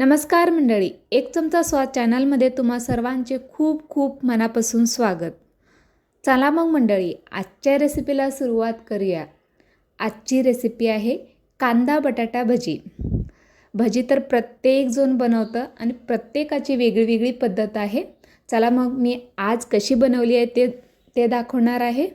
नमस्कार मंडळी एक चमचा स्वाद चॅनलमध्ये तुम्हा सर्वांचे खूप खूप मनापासून स्वागत. चला मग मंडळी आजच्या रेसिपीला सुरुवात करूया. आजची रेसिपी आहे कांदा बटाटा भजी. भजी तर प्रत्येकजण बनवतं आणि प्रत्येकाची वेगळी वेगळी पद्धत आहे. चला मग मी आज कशी बनवली आहे ते ते दाखवणार आहे.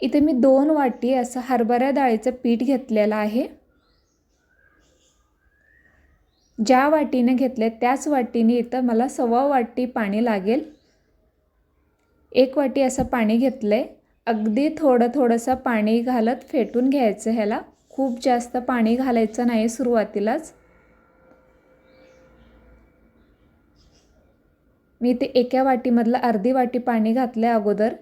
इथे मी दोन वाटी असं हरभरा डाळीचं पीठ घेतलेलं आहे. ज्या वाटीने घेतले त्याच वाटीने इथं मला सव्वा वाटी पाणी लागेल. एक वाटी असं पाणी घेतलं आहे अगदी थोडं थोडंसं पाणी घालत फेटून घ्यायचं ह्याला. खूप जास्त पाणी घालायचं नाही सुरुवातीलाच. मी ते एका वाटीमधलं अर्धी वाटी पाणी घातलं आहे अगोदर.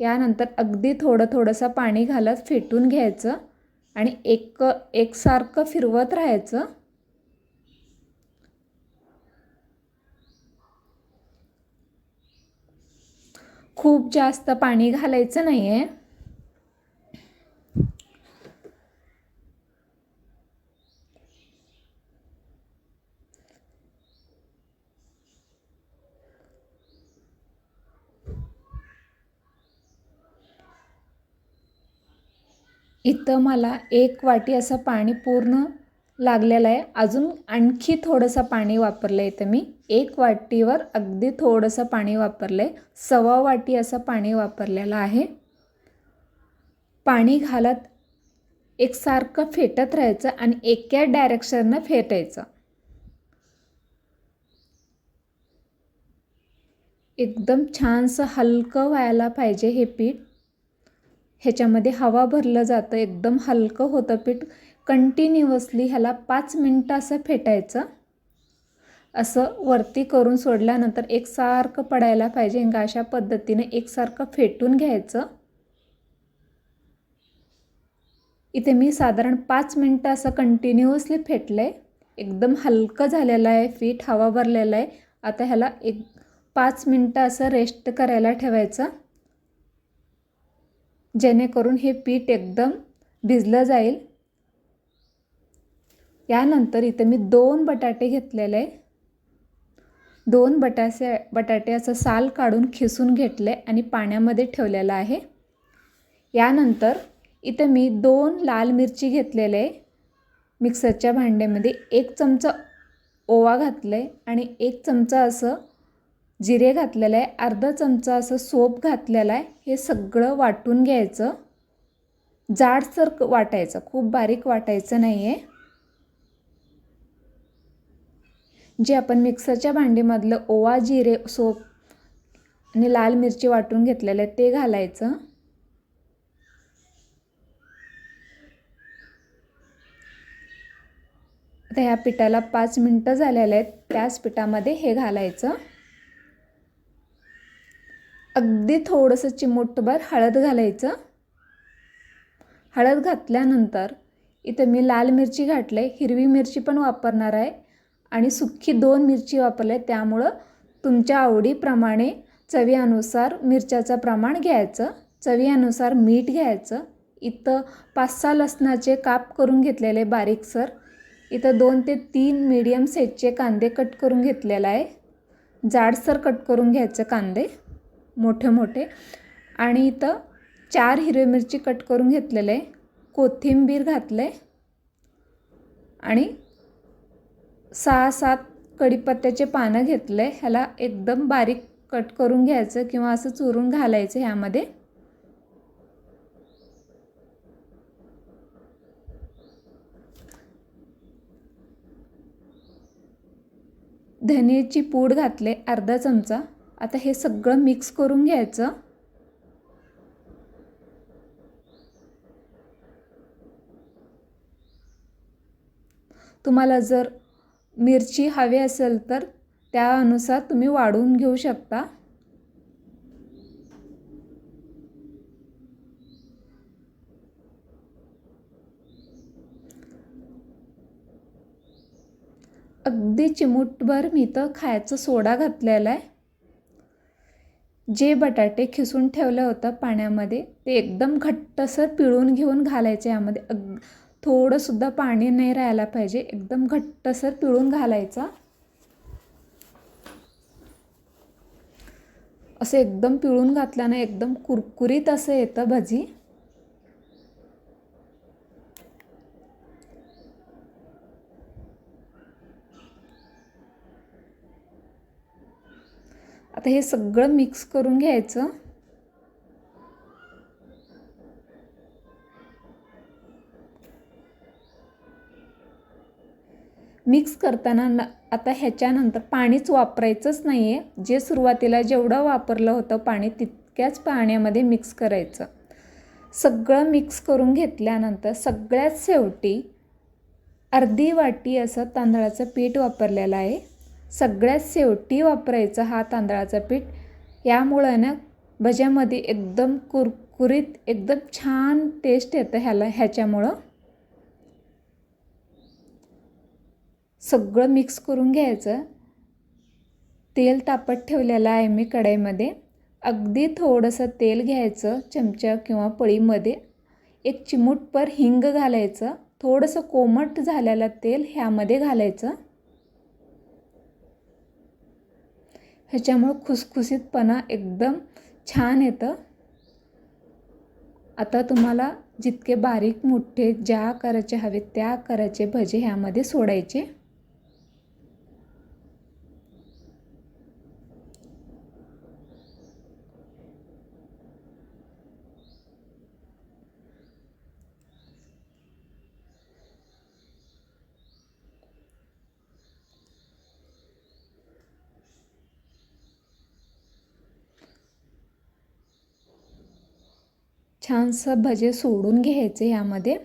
यानंतर अगदी थोडं थोडंसं पाणी घालत फेटून घ्यायचं आणि एक एकसारखं फिरवत राहायचं. खूप जास्त पाणी घालायचं नाही आहे इथं मला एक वाटी असं पाणी पूर्ण लागलेला आहे. अजून आणखी थोडंसं पाणी वापरलं आहे इथं मी. एक वाटीवर अगदी थोडंसं पाणी वापरलं आहे सव्वा वाटी असं पाणी वापरलेलं आहे. पाणी घालत एकसारखं फेटत राहायचं आणि एका डायरेक्शननं फेटायचं. एकदम छानसं हलकं व्हायला पाहिजे हे पीठ. ह्याच्यामध्ये हवा भरलं जातं. एकदम हलकं होतं पीठ. कंटिन्युअसली ह्याला पाच मिनटं असं फेटायचं. असं वरती करून सोडल्यानंतर एकसारखं पडायला पाहिजे. का अशा पद्धतीने एकसारखं फेटून घ्यायचं. इथे मी साधारण पाच मिनटं असं कंटिन्युअसली फेटलं आहे एकदम हलकं झालेलं आहे. फीट हवा भरलेलं आहे. आता ह्याला एक पाच मिनटं असं रेस्ट करायला ठेवायचं. जेणेकरून हे पीठ एकदम भिजलं जाईल. यानंतर इथं मी दोन बटाटे घेतलेले. दोन बटासे बटाटे असं साल काढून खिसून घेतले आणि पाण्यामध्ये ठेवलेलं आहे. यानंतर इथं मी दोन लाल मिरची घेतलेले. मिक्सरच्या भांड्यामध्ये एक चमचा ओवा घातलं आहे आणि एक चमचा असं जिरे घातलेलं आहे. अर्धा चमचा असं सोप घातलेला आहे. हे सगळं वाटून घ्यायचं. जाडसर वाटायचं. खूप बारीक वाटायचं नाही आहे जे आपण मिक्सरच्या भांडीमधलं ओवा जिरे सोप आणि लाल मिरची वाटून घेतलेलं आहे ते घालायचं. तर ह्या पिठाला पाच मिनटं झालेले आहेत त्याच पिठामध्ये हे घालायचं. अगदी थोडंसं चिमूटभर हळद घालायचं. हळद घातल्यानंतर इथं मी लाल मिरची घातलं आहे हिरवी मिरची पण वापरणार आहे. आणि सुक्की दोन मिरची वापरले त्यामुळं तुमच्या आवडीप्रमाणे चवीनुसार मिरच्याचं प्रमाण घ्यायचं चवीनुसार मीठ घ्यायचं. इथं पाच सहा लसणाचे काप करून घेतलेले बारीकसर इथं दोन ते तीन मीडियम साईजचे कांदे कट करून घेतलेला आहे. जाडसर कट करून घ्यायचं कांदे मोठे मोठे. आणि इथं चार हिरवी मिरची कट करून घेतलेले आहे कोथिंबीर घातले आणि सहा सात कढीपत्त्याचे पानं घेतले. ह्याला एकदम बारीक कट करून घ्यायचं किंवा असं चुरून घालायचं ह्यामध्ये. धनेची पूड घातले अर्धा चमचा. आता हे सगळं मिक्स करून घ्यायचं. तुम्हाला जर मिरची हवी असेल तर त्यानुसार तुम्ही वाढवून घेऊ शकता. अगदी चिमूटभर मी तर खायचं सोडा घातलेला आहे. जे बटाटे खिसून ठेवलं होतं पाण्यामध्ये ते एकदम घट्टसर पिळून घेऊन घालायचे यामध्ये. अग थोडंसुद्धा पाणी नाही राहायला पाहिजे. एकदम घट्टसर पिळून घालायचा. असं एकदम पिळून घातल्यानं एकदम कुरकुरीत असं येतं भजी. आता हे सगळं मिक्स करून घ्यायचं. मिक्स करताना न आता ह्याच्यानंतर पाणीच वापरायचंच नाही आहे जे सुरुवातीला जेवढं वापरलं होतं पाणी तितक्याच पाण्यामध्ये मिक्स करायचं. सगळं मिक्स करून घेतल्यानंतर सगळ्यात शेवटी अर्धी वाटी असं तांदळाचं पीठ वापरलेलं आहे. सगळ्यात शेवटी वापरायचं हा तांदळाचं पीठ. यामुळं ना भज्यामध्ये एकदम कुरकुरीत एकदम छान टेस्ट येतं ह्याला ह्याच्यामुळं. सगळं मिक्स करून घ्यायचं. तेल तापत ठेवलेलं आहे मी कढईमध्ये. अगदी थोडंसं तेल घ्यायचं चमचा किंवा पळीमध्ये. एक चिमूटभर हिंग घालायचं. थोडंसं कोमट झालेलं तेल ह्यामध्ये घालायचं. ह्याच्यामुळं खुसखुसीतपणा एकदम छान येतं. आता तुम्हाला जितके बारीक मोठे ज्या आकाराचे हवे त्या आकाराचे भजे ह्यामध्ये सोडायचे. छानसं भजे सोडून घ्यायचे यामध्ये.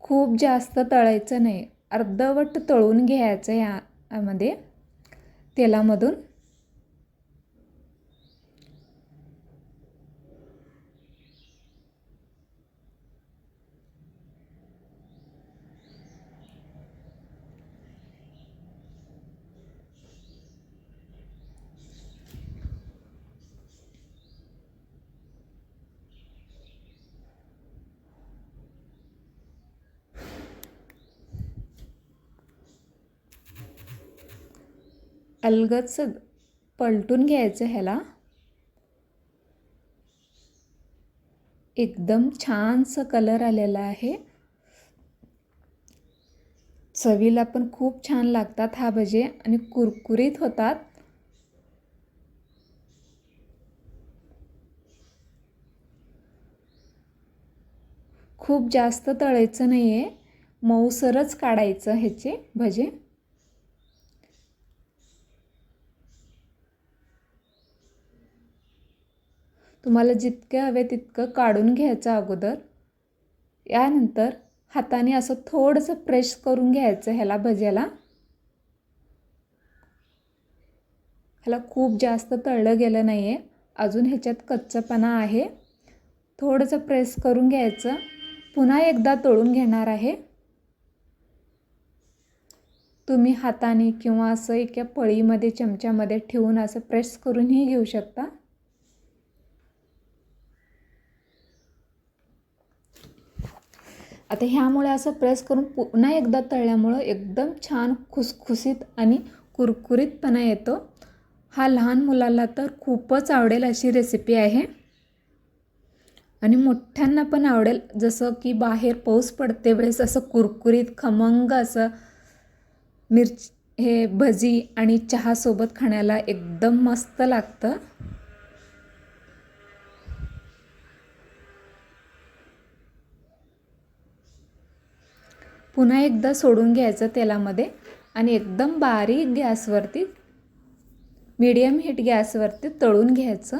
खूप जास्त तळायचं नाही. अर्धवट तळून घ्यायचं यामध्ये तेलामधून. अलगच पलटून घ्यायचं ह्याला. एकदम छानसं कलर आलेला आहे. चवीला पण खूप छान लागतात हा भजे आणि कुरकुरीत होतात. खूप जास्त तळायचं नाही आहे मऊसरच काढायचं ह्याचे भजे. तुम्हाला जितके हवे तितकं काढून घ्यायचं अगोदर. यानंतर हाताने असं थोडंसं प्रेस करून घ्यायचं ह्याला भज्याला. ह्याला खूप जास्त तळलं गेलं नाही आहे अजून ह्याच्यात कच्चपणा आहे. थोडंसं प्रेस करून घ्यायचं. पुन्हा एकदा तळून घेणार आहे. तुम्ही हाताने किंवा असं एका पळीमध्ये चमच्यामध्ये ठेवून असं प्रेस करूनही घेऊ शकता. आता ह्यामुळे असं प्रेस करून पुन्हा एकदा तळल्यामुळं एकदम छान खुसखुसीत आणि कुरकुरीतपणा येतो. हा लहान मुलाला तर खूपच आवडेल अशी रेसिपी आहे. आणि मोठ्यांना पण आवडेल जसं की बाहेर पाऊस पडते वेळेस असं कुरकुरीत खमंग असं मिरची हे भजी आणि चहासोबत खाण्याला एकदम मस्त लागतं. पुन्हा एकदा सोडून घ्यायचं तेलामध्ये आणि एकदम बारीक गॅसवरती मीडियम हीट गॅसवरती तळून घ्यायचं.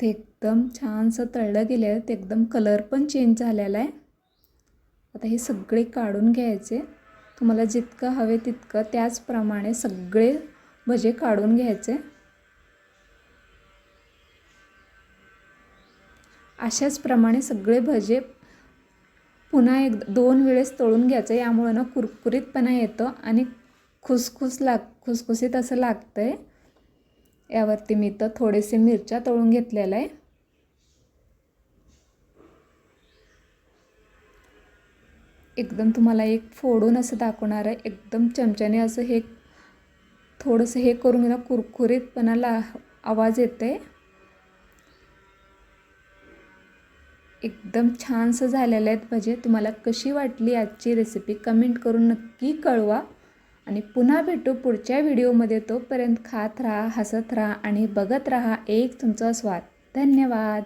ते एकदम छानसं तळलं गेलं आहे ते एकदम कलर पण चेंज झालेला आहे. आता हे सगळे काढून घ्यायचे. तुम्हाला जितकं हवे तितकं त्याचप्रमाणे सगळे भजे काढून घ्यायचे. अशाच प्रमाणे सगळे भजे पुन्हा एक दोन वेळेस तळून घ्यायचं. यामुळं ना कुरकुरीतपणा येतो आणि खुसखुस लाग खुसखुसीत असं लागतं आहे यावरती मी तर थोडेसे मिरच्या तळून घेतलेलं आहे. एकदम तुम्हाला एक फोडून असं दाखवणार आहे. एकदम चमच्याने असं हे थोडंसं हे करून घेणं कुरकुरीतपणा ला आवाज येते एकदम छानसं झालेलं आहेत भजे. तुम्हाला कशी वाटली आजची रेसिपी कमेंट करून नक्की कळवा. आणि पुन्हा भेटू पुढच्या व्हिडिओमध्ये. तोपर्यंत खात राहा हसत राहा आणि बघत राहा एक तुमचा स्वाद. धन्यवाद.